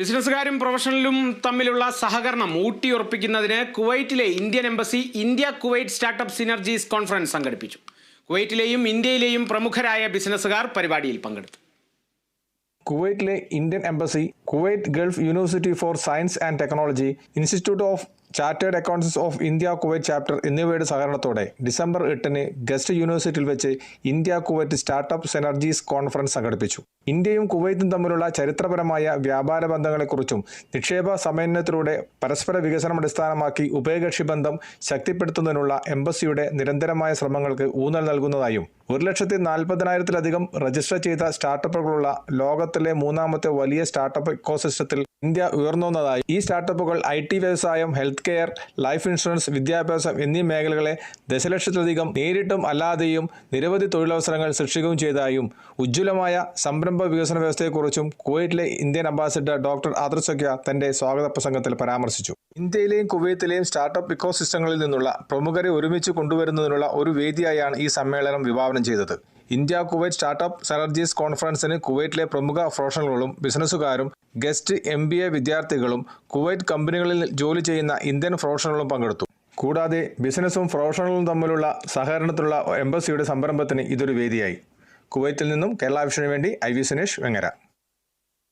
ബിസിനസ്സുകാരും പ്രൊഫഷണലും തമ്മിലുള്ള സഹകരണം ഊട്ടിയുറപ്പിക്കുന്നതിന് കുവൈറ്റിലെ Indian embassy India Kuwait startup synergies conference സംഘടിപ്പിച്ചു. കുവൈറ്റിലെയും ഇന്ത്യയിലെയും പ്രമുഖരായ ബിസിനസ്സുകാർ പരിപാടിയിൽ പങ്കെടുത്തു. കുവൈറ്റിലെ Indian embassy Kuwait Gulf university for science and technology institute of chartered accounts of India Kuwait chapter എന്നിവയുടെ സഹകരണത്തോടെ ഡിസംബർ എട്ടിന് ഗസ്റ്റ് യൂണിവേഴ്സിറ്റിയിൽ വെച്ച് India Kuwait startup synergies conference സംഘടിപ്പിച്ചു. ഇന്ത്യയും കുവൈത്തും തമ്മിലുള്ള ചരിത്രപരമായ വ്യാപാര ബന്ധങ്ങളെക്കുറിച്ചും നിക്ഷേപ സമന്വയത്തിലൂടെ പരസ്പര വികസനം അടിസ്ഥാനമാക്കി ഉഭയകക്ഷി ബന്ധം ശക്തിപ്പെടുത്തുന്നതിനുള്ള എംബസിയുടെ നിരന്തരമായ ശ്രമങ്ങൾക്ക് ഊന്നൽ നൽകുന്നതായും ഒരു ലക്ഷത്തി നാൽപ്പതിനായിരത്തിലധികം രജിസ്റ്റർ ചെയ്ത സ്റ്റാർട്ടപ്പുകളുള്ള ലോകത്തിലെ മൂന്നാമത്തെ വലിയ സ്റ്റാർട്ടപ്പ് ഇക്കോസിസ്റ്റത്തിൽ ഇന്ത്യ ഉയർന്നുവന്നതായി. ഈ സ്റ്റാർട്ടപ്പുകൾ ഐ ടി വ്യവസായം ഹെൽത്ത് കെയർ ലൈഫ് ഇൻഷുറൻസ് വിദ്യാഭ്യാസം എന്നീ മേഖലകളെ ദശലക്ഷത്തിലധികം നേരിട്ടും അല്ലാതെയും നിരവധി തൊഴിലവസരങ്ങൾ സൃഷ്ടിക്കുകയും ചെയ്തതായും ഉജ്ജ്വലമായ സംരംഭ വികസന വ്യവസ്ഥയെക്കുറിച്ചും കുവൈറ്റിലെ ഇന്ത്യൻ അംബാസിഡർ ഡോക്ടർ ആദർ സഖ്യ തന്റെ സ്വാഗത പ്രസംഗത്തിൽ പരാമർശിച്ചു. ഇന്ത്യയിലെയും കുവൈത്തിലെയും സ്റ്റാർട്ടപ്പ് ഇക്കോസിസ്റ്റങ്ങളിൽ നിന്നുള്ള പ്രമുഖരെ ഒരുമിച്ച് കൊണ്ടുവരുന്നതിനുള്ള ഒരു വേദിയായാണ് ഈ സമ്മേളനം വിഭാവനം ചെയ്തത്. ഇന്ത്യ കുവൈറ്റ് സ്റ്റാർട്ടപ്പ് സെനർജീസ് കോൺഫറൻസിന് കുവൈറ്റിലെ പ്രമുഖ പ്രൊഫഷണലുകളും ബിസിനസ്സുകാരും ഗസ്റ്റ് എം ബി എ വിദ്യാർത്ഥികളും കുവൈറ്റ് കമ്പനികളിൽ ജോലി ചെയ്യുന്ന ഇന്ത്യൻ പ്രൊഫഷണലുകളും പങ്കെടുത്തു. കൂടാതെ ബിസിനസ്സും പ്രൊഫഷണലും തമ്മിലുള്ള സഹകരണത്തിലുള്ള എംബസിയുടെ സംരംഭത്തിന് ഇതൊരു വേദിയായി. കുവൈറ്റിൽ നിന്നും കേരള വിഷനു വേണ്ടി ഐ വി സുനേഷ് വെങ്ങര.